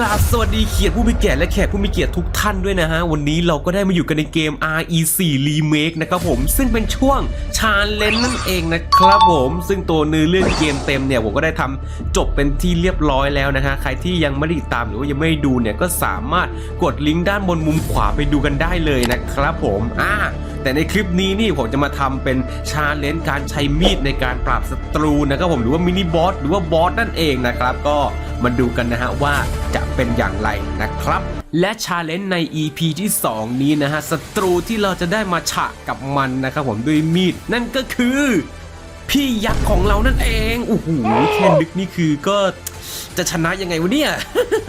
กราบสวัสดีเขียดผู้มีเกียรติและแขกผู้มีเกียรติทุกท่านด้วยนะฮะ วันนี้เราก็ได้มาอยู่กันในเกม RE4 Remake นะครับผม ซึ่งเป็นช่วงชาเลนนั่นเองนะครับผม ซึ่งตัวเนื้อเรื่องเกมเต็มเนี่ย ผมก็ได้ทำจบเป็นที่เรียบร้อยแล้วนะฮะ ใครที่ยังไม่ได้ติดตามหรือว่ายังไม่ด้ดูเนี่ยก็สามารถกดลิงก์ด้านบนมุมขวาไปดูกันได้เลยนะครับผมอ่า แต่ในคลิปนี้นี่ผมจะมาทำเป็นชาเลนจ์การใช้มีดในการปราบศัตรูนะครับผมหรือว่ามินิบอสหรือว่าบอสนั่นเองนะครับ ก็มาดูกันนะฮะว่าจะเป็นอย่างไรนะครับ และชาเลนจ์ใน EP ที่ 2 นี้นะฮะศัตรูที่เราจะได้มาฉะกับมันนะครับผมด้วยมีดนั่นก็คือ พี่ยักษ์ของเรานั่นเองโอ้โหแค่นึกนี่คือก็ จะชนะยังไงวะเนี่ย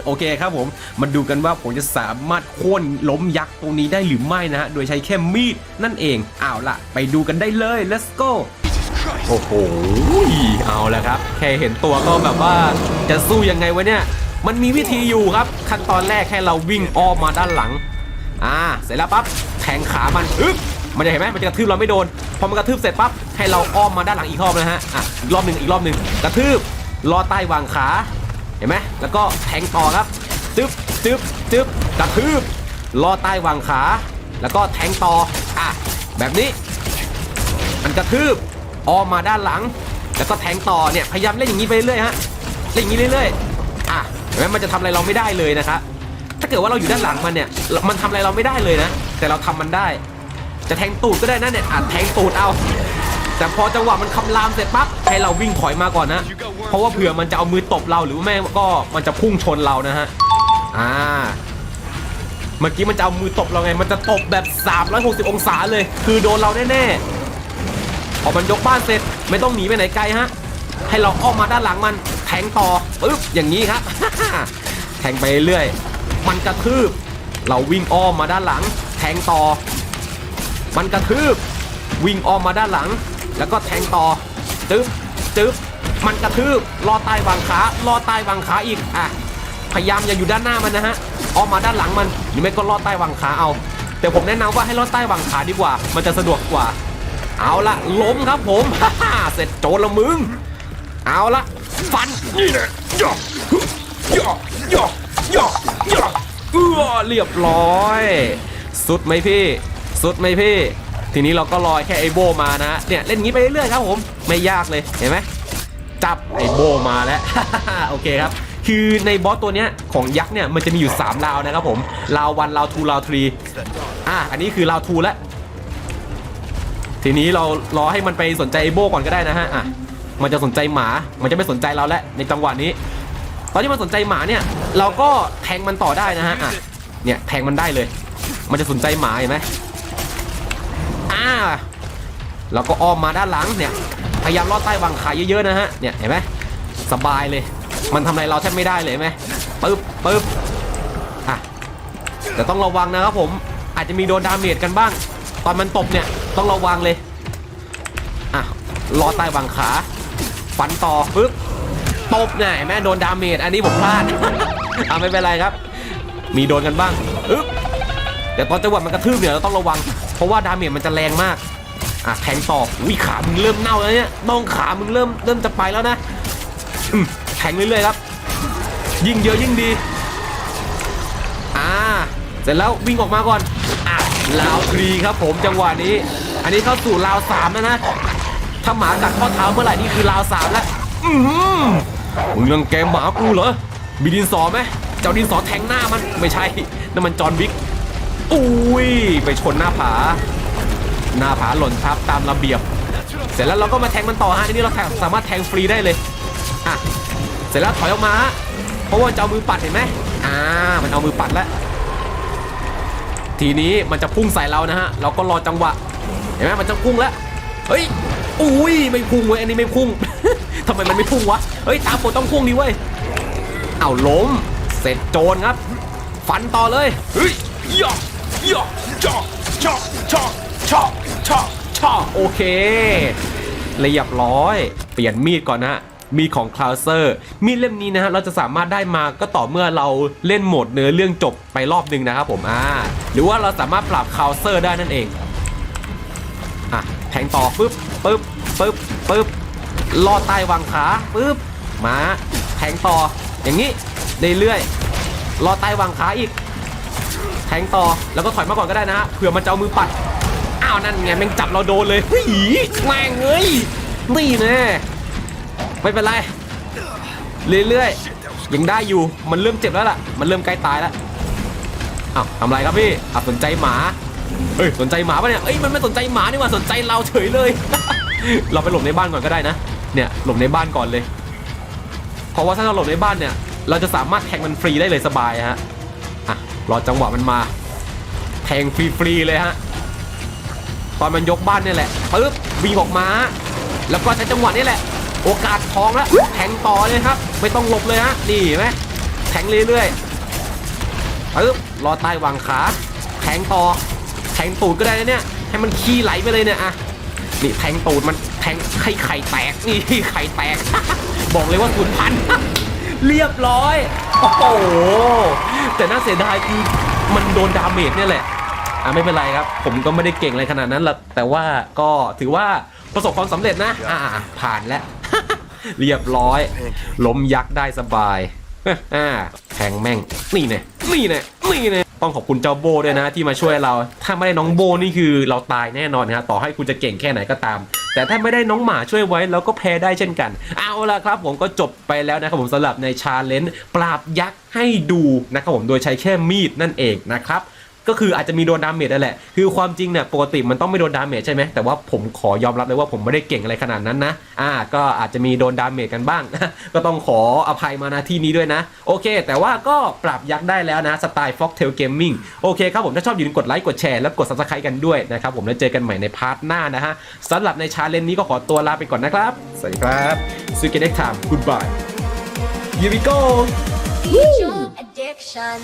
โอเคครับผม มาดูกันว่าผมจะสามารถโค่นล้มยักษ์ตรงนี้ได้หรือไม่นะฮะ โดยใช้แค่มีดนั่นเองเอาล่ะ ไปดูกันได้เลย let's go โอ้โห เอาแล้วครับ แค่เห็นตัวก็แบบว่าจะสู้ยังไงวะเนี่ย มันมีวิธีอยู่ครับ ขั้นตอนแรกแค่เราวิ่งอ้อมมาด้านหลัง อ่า เสร็จแล้วปั๊บ แทงขามันอึ๊บมันจะเห็นไหมมันจะกระทืบเราไม่โดน พอมันกระทืบเสร็จปั๊บ ให้เราอ้อมมาด้านหลังอีกรอบนะฮะ อะ อีกรอบหนึ่งอีกรอบหนึ่งกระทืบ รอใต้วางขา เห็นไหมแล้วก็แทงต่อครับจึ๊บจึ๊บจึ๊บกระทืบรอใต้วางขา แล้วก็แทงต่ออะแบบนี้ มันกระทืบอ้อมมาด้านหลัง แล้วก็แทงต่อเนี่ยพยายามเล่นอย่างนี้ไปเรื่อยฮะเล่นอย่างนี้เรื่อยๆอะเห็นไหมมันจะทำอะไรเราไม่ได้เลยนะครับถ้าเกิดว่าเราอยู่ด้านหลังมันเนี่ยมันทำอะไรเราไม่ได้เลยนะ แต่เราทำมันได้ จะแทงตูดก็ได้นะเนี่ยอาจแทงตูดเอา แต่พอจังหวะมันคำรามเสร็จปั๊บให้เราวิ่งถอยมาก่อนนะ เพราะว่าเผื่อมันจะเอามือตบเราหรือไม่ก็มันจะพุ่งชนเรานะฮะอ่าเมื่อกี้มันจะเอามือตบเราไง มันจะตบแบบ 360 องศาเลย คือโดนเราแน่ๆพอมันยกบ้านเสร็จไม่ต้องหนีไปไหนไกลฮะ ให้เราอ้อมมาด้านหลังมันแทงต่อปึ๊บอย่างนี้ครับ แทงไปเรื่อย มันกระทืบ เราวิ่งอ้อมมาด้านหลัง แทงต่อ มันกระทืบ วิ่งอ้อมมาด้านหลัง แล้วก็แทงต่อจึ๊บจึ๊บมันกระทืบลอใต้วางขาลอใต้วางขาอีกอะพยายามอย่าอยู่ด้านหน้ามันนะฮะออมมาด้านหลังมันหรือไม่ก็ลอดใต้วางขาเอา แต่ผมแนะนำว่าให้ลอดใต้วางขาดีกว่า มันจะสะดวกกว่า เอาละล้มครับผมเสร็จโจรละมึง เอาละฟันนี่นะย่อย่อย่อย่อย่อเออเรียบร้อย สุดไหมพี่ สุดไหมพี่ ทีนี้เราก็รอยแค่ไอโบมานะเนี่ยเล่นงี้ไปเรื่อยๆครับผมไม่ยากเลยเห็นไหมจับไอโบมาแล้วโอเคครับคือในบอสตัวเนี้ยของยักษ์เนี่ยมันจะมีอยู่3ราวนะครับผมราววันราวทูราวทรีอะอันนี้คือราวทูแล้วทีนี้เรารอให้มันไปสนใจไอโบก่อนก็ได้นะฮะอะมันจะสนใจหมา มันจะไม่สนใจเราแล้วในจังหวะนี้ ตอนที่มันสนใจหมาเนี่ย เราก็แทงมันต่อได้นะฮะอะเนี่ยแทงมันได้เลย มันจะสนใจหมาเห็นไหมาเราก็อ้อมมาด้านหลังเนี่ย พยายามลอดใต้วางขาเยอะๆนะฮะ เนี่ยเห็นไหมสบายเลย มันทำอะไรเราแทบไม่ได้เลยไหมปึ๊บปึ๊บอะแต่ต้องระวังนะครับผม อาจจะมีโดนดาเมจกันบ้าง ตอนมันตบเนี่ยต้องระวังเลย อะลอดใต้วางขาฟันต่อปึ๊บตบเนี่ยเห็นไหมโดนดาเมจอันนี้ผมพลาด อะไม่เป็นไรครับ มีโดนกันบ้างอึ๊บแต่ตอนจังหวะมันกระทืบเนี่ยเราต้องระวัง เพราะว่าดาเมจมันจะแรงมากอะแทงต่ออุ้ยขามึงเริ่มเน่าแล้วเนี่ยน้องขามึงเริ่มเริ่มจะไปแล้วนะแทงเรื่อยๆครับ ยิ่งเยอะยิ่งดีอ่าเสร็จแล้ววิ่งออกมาก่อนอะลาวทรีครับผมจังหวะนี้ อันนี้เข้าสู่ลาวสามแล้วนะถ้าหมากัดข้อเท้าเมื่อไหร่นี่คือลาวสามแล้วอือหือมึงยังแกมหมากูเหรอมีดินสอไหมเจ้าดินสอแทงหน้ามันไม่ใช่นั่นมันจอนวิก อุ้ยไปชนหน้าผา หน้าผาหล่นทับตามระเบียบ เสร็จแล้วเราก็มาแทงมันต่อฮะทีนี้เราสามารถแทงฟรีได้เลยอะเสร็จแล้วถอยออกมาฮะเพราะว่าจะเอามือปัดเห็นไหมอ่ามันเอามือปัดแล้วทีนี้มันจะพุ่งใส่เรานะฮะ เราก็รอจังหวะ เห็นไหมมันจะพุ่งแล้ว เฮ้ย อุ้ย ไม่พุ่งเว้ย อันนี้ไม่พุ่งทำไมมันไม่พุ่งวะ เฮ้ย ตาโปต้องพุ่งดิเว้ยเอาล้ม เสร็จโจรครับ ฟันต่อเลย เฮ้ยยอ ยอย่อช่อช่อช่อช่อช่อโอเคเรียบร้อย เปลี่ยนมีดก่อนนะ มีดของคลาวเซอร์ มีดเล่มนี้นะฮะ เราจะสามารถได้มาก็ต่อเมื่อเราเล่นโหมดเนื้อเรื่องจบไปรอบหนึ่งนะครับผม อ่า หรือว่าเราสามารถปรับคลาวเซอร์ได้นั่นเอง อะ แทงต่อปึ๊บปึ๊บปึ๊บปึ๊บลอดใต้วางขาปึ๊บ มา แทงต่อ อย่างนี้เรื่อยๆรอใต้วางขาอีก แทงต่อแล้วก็ถอยมาก่อนก็ได้นะฮะเผื่อมันจะเอามือปัดอ้าวนั่นไงแม่งจับเราโดนเลยหีแม่งเอ้ยนี่แน่ไม่เป็นไรเรื่อยๆยังได้อยู่มันเริ่มเจ็บแล้วล่ะ มันเริ่มใกล้ตายแล้วอ้าวทำไรครับพี่อะสนใจหมาเฮ้ยสนใจหมาปะเนี่ยเอ้ยมันไม่สนใจหมานี่หว่าสนใจเราเฉยเลย เราไปหลบในบ้านก่อนก็ได้นะ เนี่ยหลบในบ้านก่อนเลย เพราะว่าถ้าเราหลบในบ้านเนี่ย เราจะสามารถแทงมันฟรีได้เลยสบายฮะอะ รอจังหวะมันมาแทงฟรีๆเลยฮะตอนมันยกบ้านนี่แหละปึ๊บวิ่งออกมา แล้วก็ใช้จังหวะนี้แหละ โอกาสทองแล้วแทงต่อเลยครับ ไม่ต้องหลบเลยฮะนี่เห็นไหมแทงเรื่อยๆปึ๊บรอใต้วางขาแทงต่อแทงตูดก็ได้นะเนี่ย ให้มันขี้ไหลไปเลยเนี่ยอะนี่แทงตูดมันแทงให้ไข่แตกนี่ไข่แตก บอกเลยว่าศูนย์พัน เรียบร้อย โอ้โห แต่น่าเสียดายคือมันโดนดาเมจเนี่ยแหละ อะไม่เป็นไรครับ ผมก็ไม่ได้เก่งอะไรขนาดนั้นหรอกแต่ว่าก็ถือว่าประสบความสำเร็จนะ อ่าผ่านแล้ว เรียบร้อย ล้มยักษ์ได้สบายอ่าแทงแม่ง นี่เนี่ยนี่เนี่ยนี่เนี่ยต้องขอบคุณเจ้าโบด้วยนะที่มาช่วยเรา ถ้าไม่ได้น้องโบนี่คือเราตายแน่นอนนะฮะต่อให้คุณจะเก่งแค่ไหนก็ตาม แต่ถ้าไม่ได้น้องหมาช่วยไว้เราก็แพ้ได้เช่นกัน เอาละครับผมก็จบไปแล้วนะครับผมสำหรับในชาเลนจ์ปราบยักษ์ให้ดูนะครับผมโดยใช้แค่มีดนั่นเองนะครับ ก็คืออาจจะมีโดนดาเมจนั่นแหละ คือความจริงเนี่ยปกติมันต้องไม่โดนดาเมจใช่ไหมแต่ว่าผมขอยอมรับเลยว่าผมไม่ได้เก่งอะไรขนาดนั้นนะ อ่า ก็อาจจะมีโดนดาเมจกันบ้าง ก็ต้องขออภัยมาณที่นี้ด้วยนะ โอเค แต่ว่าก็ปรับยักษ์ได้แล้วนะสไตล์ Foxtail Gaming โอเคครับผมถ้าชอบอย่าลืมกดไลค์กดแชร์และกด Subscribe กันด้วยนะครับผมแล้วเจอกันใหม่ในพาร์ทหน้านะฮะสำหรับในชาเลนจ์นี้ก็ขอตัวลาไปก่อนนะครับสวัสดีครับ See you next time goodbye here we go Eat your addiction.